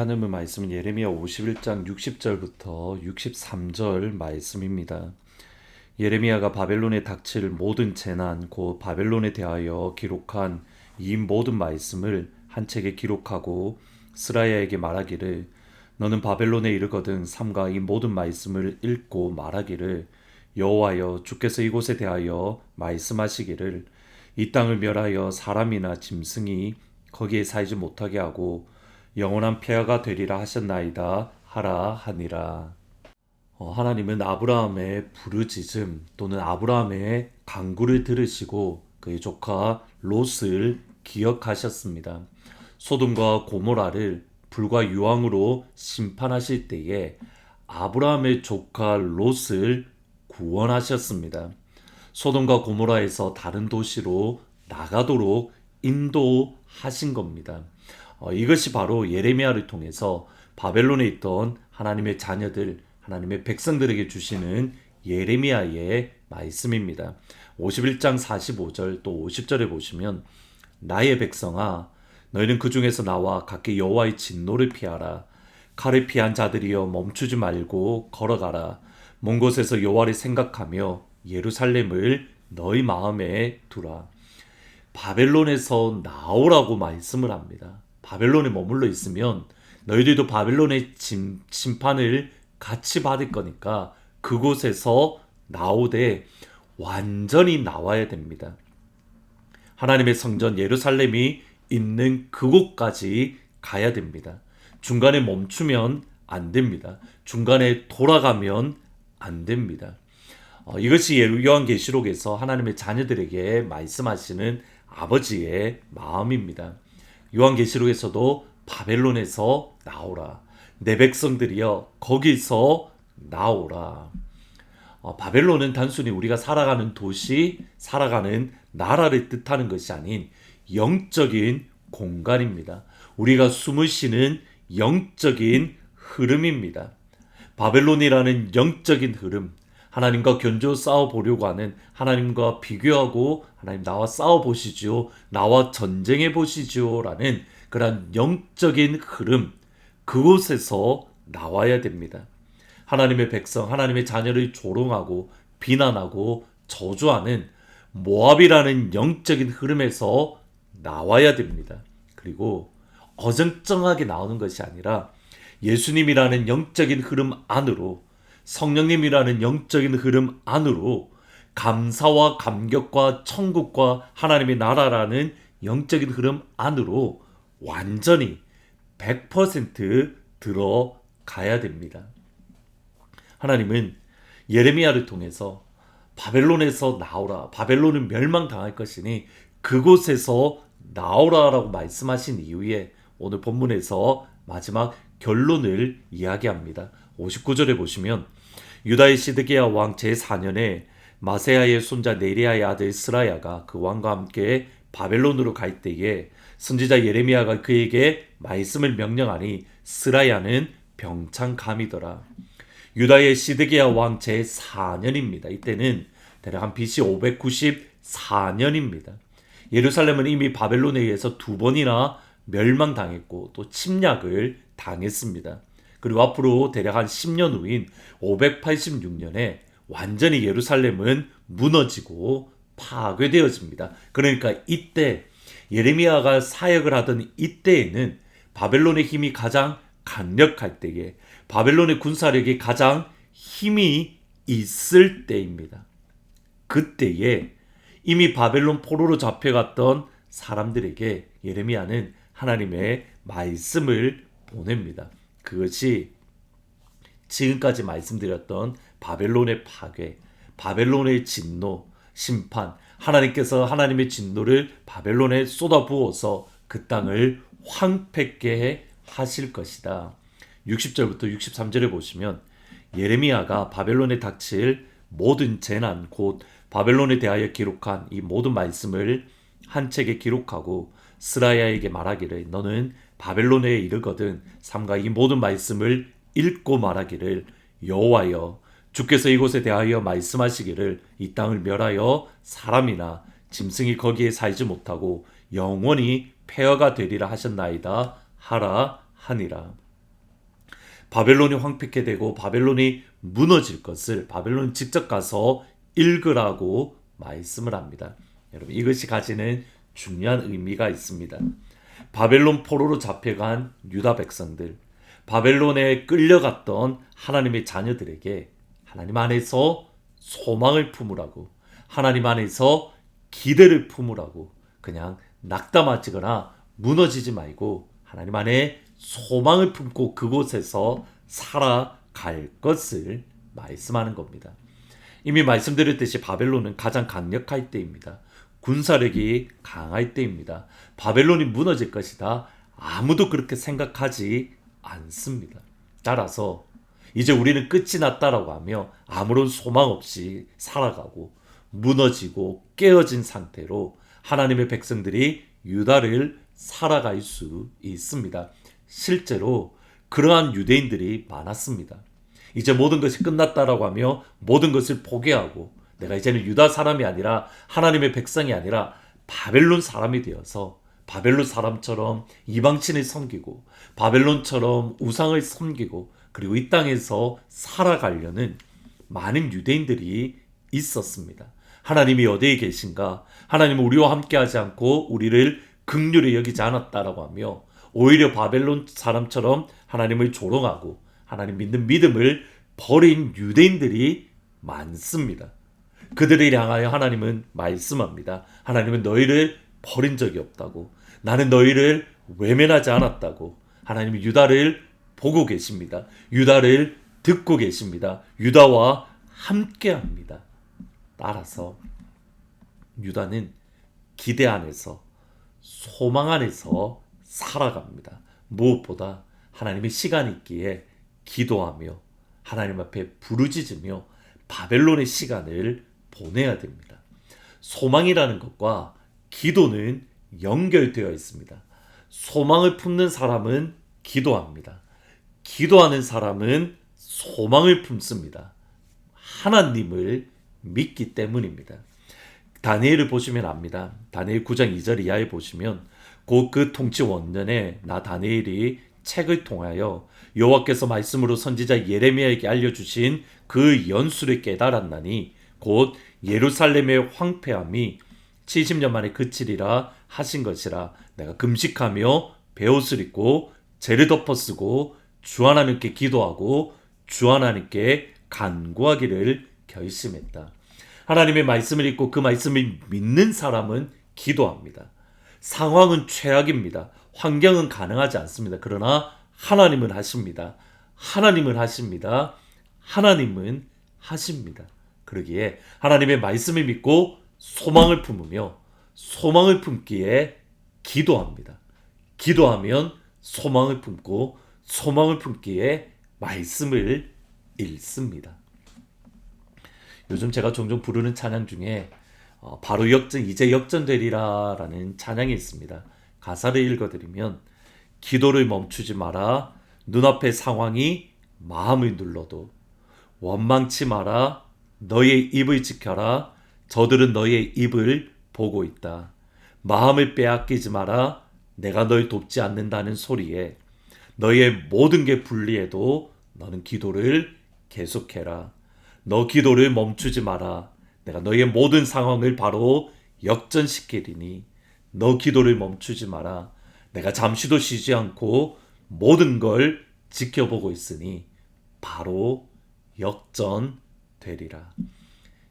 하는 말씀은 예레미야 51장 60절부터 63절 말씀입니다. 예레미야가 바벨론에 닥칠 모든 재난 곧 바벨론에 대하여 기록한 이 모든 말씀을 한 책에 기록하고 스라야에게 말하기를 너는 바벨론에 이르거든 삼가 이 모든 말씀을 읽고 말하기를 여호와여 주께서 이곳에 대하여 말씀하시기를 이 땅을 멸하여 사람이나 짐승이 거기에 살지 못하게 하고 영원한 폐하가 되리라 하셨나이다 하라 하니라. 어, 하나님은 아브라함의 부르짖음 또는 아브라함의 강구를 들으시고 그의 조카 롯을 기억하셨습니다. 소돔과 고모라를 불과 유황으로 심판하실 때에 아브라함의 조카 롯을 구원하셨습니다. 소돔과 고모라에서 다른 도시로 나가도록 인도하신 겁니다. 어, 이것이 바로 예레미야를 통해서 바벨론에 있던 하나님의 자녀들, 하나님의 백성들에게 주시는 예레미야의 말씀입니다. 51장 45절 또 50절에 보시면 나의 백성아 너희는 그 중에서 나와 각기 여호와의 진노를 피하라 칼을 피한 자들이여 멈추지 말고 걸어가라 먼 곳에서 여호와를 생각하며 예루살렘을 너희 마음에 두라 바벨론에서 나오라고 말씀을 합니다. 바벨론에 머물러 있으면 너희들도 바벨론의 진, 심판을 같이 받을 거니까 그곳에서 나오되 완전히 나와야 됩니다. 하나님의 성전 예루살렘이 있는 그곳까지 가야 됩니다. 중간에 멈추면 안 됩니다. 중간에 돌아가면 안 됩니다. 어, 이것이 요한계시록에서 하나님의 자녀들에게 말씀하시는 아버지의 마음입니다. 요한계시록에서도 바벨론에서 나오라. 내 백성들이여 거기서 나오라. 어, 바벨론은 단순히 우리가 살아가는 도시, 살아가는 나라를 뜻하는 것이 아닌 영적인 공간입니다. 우리가 숨을 쉬는 영적인 흐름입니다. 바벨론이라는 영적인 흐름, 하나님과 견조 싸워 보려고 하는 하나님과 비교하고 하나님 나와 싸워 보시죠. 나와 전쟁해 보시죠라는 그런 영적인 흐름 그곳에서 나와야 됩니다. 하나님의 백성, 하나님의 자녀를 조롱하고 비난하고 저주하는 모압이라는 영적인 흐름에서 나와야 됩니다. 그리고 어정쩡하게 나오는 것이 아니라 예수님이라는 영적인 흐름 안으로 성령님이라는 영적인 흐름 안으로 감사와 감격과 천국과 하나님의 나라라는 영적인 흐름 안으로 완전히 100% 들어가야 됩니다. 하나님은 예레미야를 통해서 바벨론에서 나오라. 바벨론은 멸망당할 것이니 그곳에서 나오라라고 말씀하신 이후에 오늘 본문에서 마지막 결론을 이야기합니다. 59절에 보시면 유다의 시드기야 왕 제4년에 마세야의 손자 네리아의 아들 스라야가 그 왕과 함께 바벨론으로 갈 때에 선지자 예레미야가 그에게 말씀을 명령하니 스라야는 병창감이더라. 유다의 시드기야 왕 제4년입니다. 이때는 대략 한 BC 594년입니다. 예루살렘은 이미 바벨론에 의해서 두 번이나 멸망당했고 또 침략을 당했습니다. 그리고 앞으로 대략 한 10년 후인 586년에 완전히 예루살렘은 무너지고 파괴되어집니다. 그러니까 이때 예레미야가 사역을 하던 이때에는 바벨론의 힘이 가장 강력할 때에 바벨론의 군사력이 가장 힘이 있을 때입니다. 그때에 이미 바벨론 포로로 잡혀갔던 사람들에게 예레미야는 하나님의 말씀을 보냅니다. 그것이 지금까지 말씀드렸던 바벨론의 파괴, 바벨론의 진노, 심판, 하나님께서 하나님의 진노를 바벨론에 쏟아부어서 그 땅을 황폐케 하실 것이다. 60절부터 63절에 보시면 예레미야가 바벨론에 닥칠 모든 재난 곧 바벨론에 대하여 기록한 이 모든 말씀을 한 책에 기록하고 스라야에게 말하기를 너는 바벨론에 이르거든 삼가 이 모든 말씀을 읽고 말하기를 여호와여 주께서 이곳에 대하여 말씀하시기를 이 땅을 멸하여 사람이나 짐승이 거기에 살지 못하고 영원히 폐허가 되리라 하셨나이다 하라 하니라. 바벨론이 황폐케 되고 바벨론이 무너질 것을 바벨론 직접 가서 읽으라고 말씀을 합니다. 여러분 이것이 가지는 중요한 의미가 있습니다. 바벨론 포로로 잡혀간 유다 백성들, 바벨론에 끌려갔던 하나님의 자녀들에게 하나님 안에서 소망을 품으라고, 하나님 안에서 기대를 품으라고, 그냥 낙담하지거나 무너지지 말고 하나님 안에 소망을 품고 그곳에서 살아갈 것을 말씀하는 겁니다. 이미 말씀드렸듯이 바벨론은 가장 강력할 때입니다. 군사력이 강할 때입니다. 바벨론이 무너질 것이다. 아무도 그렇게 생각하지 않습니다. 따라서 이제 우리는 끝이 났다라고 하며 아무런 소망 없이 살아가고 무너지고 깨어진 상태로 하나님의 백성들이 유다를 살아갈 수 있습니다. 실제로 그러한 유대인들이 많았습니다. 이제 모든 것이 끝났다라고 하며 모든 것을 포기하고 내가 이제는 유다 사람이 아니라 하나님의 백성이 아니라 바벨론 사람이 되어서 바벨론 사람처럼 이방신을 섬기고 바벨론처럼 우상을 섬기고 그리고 이 땅에서 살아가려는 많은 유대인들이 있었습니다. 하나님이 어디에 계신가? 하나님은 우리와 함께하지 않고 우리를 극률히 여기지 않았다라고 하며 오히려 바벨론 사람처럼 하나님을 조롱하고 하나님 믿는 믿음을 버린 유대인들이 많습니다. 그들을 향하여 하나님은 말씀합니다. 하나님은 너희를 버린 적이 없다고. 나는 너희를 외면하지 않았다고. 하나님이 유다를 보고 계십니다. 유다를 듣고 계십니다. 유다와 함께 합니다. 따라서 유다는 기대 안에서 소망 안에서 살아갑니다. 무엇보다 하나님의 시간이 있기에 기도하며 하나님 앞에 부르짖으며 바벨론의 시간을 보내야 됩니다. 소망이라는 것과 기도는 연결되어 있습니다. 소망을 품는 사람은 기도합니다. 기도하는 사람은 소망을 품습니다. 하나님을 믿기 때문입니다. 다니엘을 보시면 압니다. 다니엘 9장 2절 이하에 보시면 곧 그 통치 원년에 나 다니엘이 책을 통하여 여호와께서 말씀으로 선지자 예레미야에게 알려주신 그 연수를 깨달았나니 곧 예루살렘의 황폐함이 70년 만에 그치리라 하신 것이라 내가 금식하며 베옷을 입고 죄를 덮어 쓰고 주 하나님께 기도하고 주 하나님께 간구하기를 결심했다. 하나님의 말씀을 읽고 그 말씀을 믿는 사람은 기도합니다. 상황은 최악입니다. 환경은 가능하지 않습니다. 그러나 하나님은 하십니다. 하나님은 하십니다. 하나님은 하십니다. 그러기에 하나님의 말씀을 믿고 소망을 품으며 소망을 품기에 기도합니다. 기도하면 소망을 품고 소망을 품기에 말씀을 읽습니다. 요즘 제가 종종 부르는 찬양 중에 어, 바로 역전 이제 역전되리라라는 찬양이 있습니다. 가사를 읽어드리면 기도를 멈추지 마라 눈앞의 상황이 마음을 눌러도 원망치 마라 너의 입을 지켜라 저들은 너의 입을 보고 있다. 마음을 빼앗기지 마라 내가 널 돕지 않는다는 소리에 너의 모든 게 불리해도 너는 기도를 계속해라. 너 기도를 멈추지 마라. 내가 너의 모든 상황을 바로 역전시키리니 너 기도를 멈추지 마라. 내가 잠시도 쉬지 않고 모든 걸 지켜보고 있으니 바로 역전 되리라.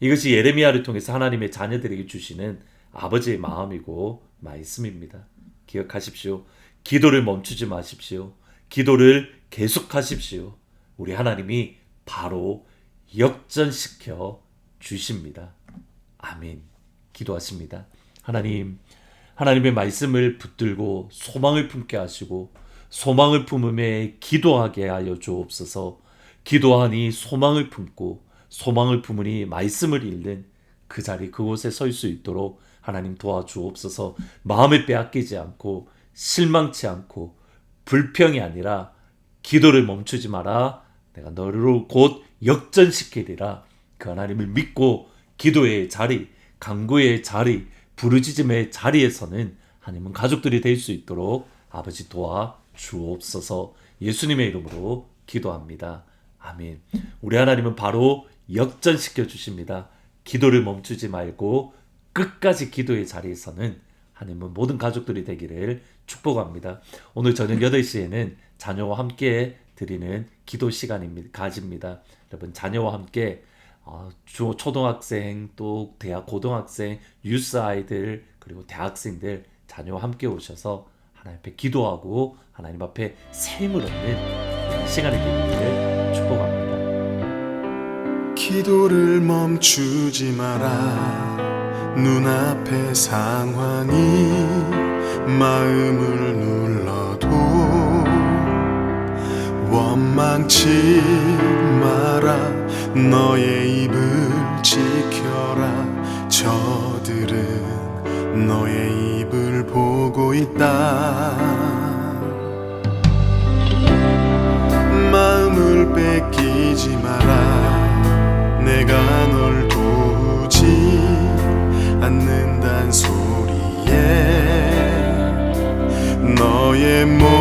이것이 예레미야를 통해서 하나님의 자녀들에게 주시는 아버지의 마음이고 말씀입니다. 기억하십시오. 기도를 멈추지 마십시오. 기도를 계속하십시오. 우리 하나님이 바로 역전시켜 주십니다. 아멘. 기도하십니다. 하나님, 하나님의 말씀을 붙들고 소망을 품게 하시고 소망을 품음에 기도하게 하여 주옵소서. 기도하니 소망을 품고 소망을 품으니 말씀을 읽는 그 자리 그곳에 설 수 있도록 하나님 도와주옵소서. 마음을 빼앗기지 않고 실망치 않고 불평이 아니라 기도를 멈추지 마라. 내가 너를 곧 역전시키리라. 그 하나님을 믿고 기도의 자리, 강구의 자리, 부르짖음의 자리에서는 하나님은 가족들이 될 수 있도록 아버지 도와 주옵소서 예수님의 이름으로 기도합니다. 아멘. 우리 하나님은 바로 역전시켜 주십니다. 기도를 멈추지 말고 끝까지 기도의 자리에서는 하나님은 모든 가족들이 되기를 축복합니다. 오늘 저녁 8시에는 자녀와 함께 드리는 기도 시간입니다. 가집니다. 여러분 자녀와 함께 어, 주 초등학생 또 대학 고등학생 유스 아이들 그리고 대학생들 자녀와 함께 오셔서 하나님 앞에 기도하고 하나님 앞에 샘을 얻는 시간이 되기를 축복합니다. 기도를 멈추지 마라. 눈앞의 상황이 마음을 눌러도 원망치 마라. 너의 입을 지켜라. 저들은 너의 입을 보고 있다 내가 널 보지 않는단 소리에 너의 몸